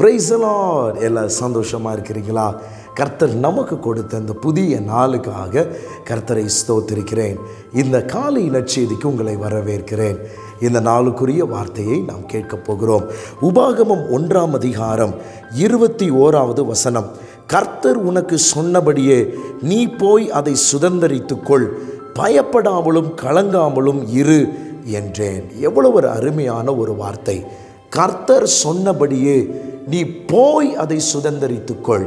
Praise the Lord எல்லாம் சந்தோஷமாக இருக்கிறீங்களா? கர்த்தர் நமக்கு கொடுத்த இந்த புதிய நாளுக்காக கர்த்தரை ஸ்தோத்திருக்கிறேன். இந்த காலை நற்செய்திக்கு உங்களை வரவேற்கிறேன். இந்த நாளுக்குரிய வார்த்தையை நாம் கேட்கப் போகிறோம். உபாகமம் ஒன்றாம் அதிகாரம் இருபத்தி ஓராவது வசனம். கர்த்தர் உனக்கு சொன்னபடியே நீ போய் அதை சுதந்தரித்துக்கொள். பயப்படாமலும் கலங்காமலும் இரு என்றேன். எவ்வளவு ஒரு அருமையான ஒரு வார்த்தை. கர்த்தர் சொன்னபடியே நீ போய் அதை சுதந்தரித்துக்கொள்.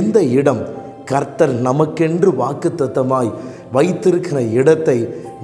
எந்த இடம் கர்த்தர் நமக்கென்று வாக்குத்தத்தமாய் வைத்திருக்கிற இடத்தை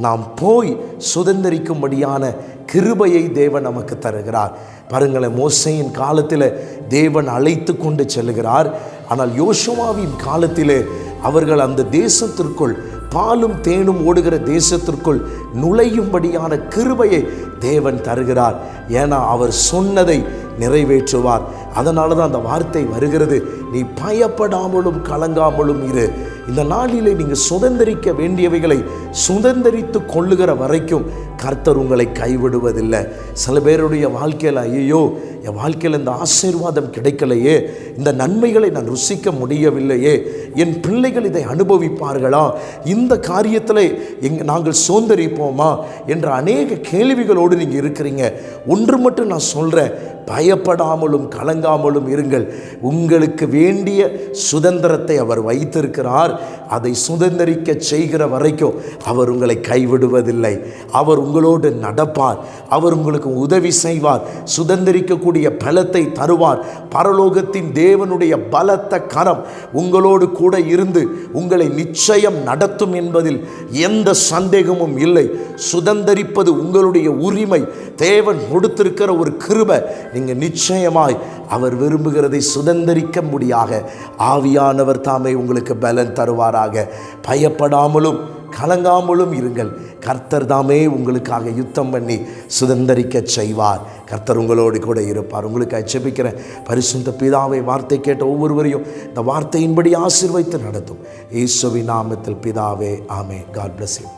நாம் போய் சுதந்திரிக்கும்படியான கிருபையை தேவன் நமக்கு தருகிறார். பாருங்களேன் மோசையின் காலத்தில் தேவன் அழைத்து கொண்டு செல்கிறார். ஆனால் யோசுவாவின் காலத்திலே அவர்கள் அந்த தேசத்திற்குள் பாலும் தேனும் ஓடுகிற தேசத்திற்குள் நுழையும்படியான கிருபையை தேவன் தருகிறார். ஏன்னா அவர் சொன்னதை நிறைவேற்றுவார். அதனால தான் அந்த வார்த்தை வருகிறது. நீ பயப்படாமலும் கலங்காமலும் இரு. இந்த நாளிலே நீங்கள் சுதந்திரிக்க வேண்டியவைகளை சுதந்திரித்து கொள்ளுகிற வரைக்கும் கர்த்தர் உங்களை கைவிடுவதில்லை. சில பேருடைய வாழ்க்கையில் ஐயோ என் வாழ்க்கையில் இந்த ஆசீர்வாதம் கிடைக்கலையே இந்த நன்மைகளை நான் ருசிக்க முடியவில்லையே என் பிள்ளைகள் இதை அனுபவிப்பார்களா? இந்த காரியத்தில் எங் நாங்கள் சோந்தரிப்போமா என்ற அநேக கேள்விகளோடு நீங்கள் இருக்கிறீங்க. ஒன்று மட்டும் நான் சொல்கிறேன் பயப்படாமலும் கலங்காமலும் இருங்கள். உங்களுக்கு வேண்டிய சுதந்திரத்தை அவர் வைத்திருக்கிறார். அதை சுதந்திரிக்க செய்கிற வரைக்கும் அவர் உங்களை கைவிடுவதில்லை. அவர் உங்களோடு நடப்பார். அவர் உங்களுக்கு உதவி செய்வார். சுதந்திரிக்கக்கூடிய பலத்தை தருவார். பரலோகத்தின் தேவனுடைய பலத்த கரம் உங்களோடு கூட இருந்து உங்களை நிச்சயம் நடத்தும் என்பதில் எந்த சந்தேகமும் இல்லை. சுதந்திரிப்பது உங்களுடைய உரிமை. தேவன் கொடுத்திருக்கிற ஒரு கிருபை. நீங்கள் நிச்சயமாய் அவர் விரும்புகிறதை சுதந்திரிக்க முடியாக. ஆவியானவர் தாமே உங்களுக்கு பலன் தருவாராக. பயப்படாமலும் கலங்காமலும் இருங்கள். கர்த்தர் தாமே உங்களுக்காக யுத்தம் பண்ணி சுதந்திரிக்க செய்வார். கர்த்தர் உங்களோடு கூட இருப்பார். உங்களுக்கு அச்சபிக்கிறேன் பரிசுத்த பிதாவை வார்த்தை கேட்ட ஒவ்வொருவரையும் இந்த வார்த்தையின்படி ஆசிர்வைத்து நடத்தும். ஈஸ்வவி நாமத்தில் பிதாவே ஆமே காட் பிளஸ் யூ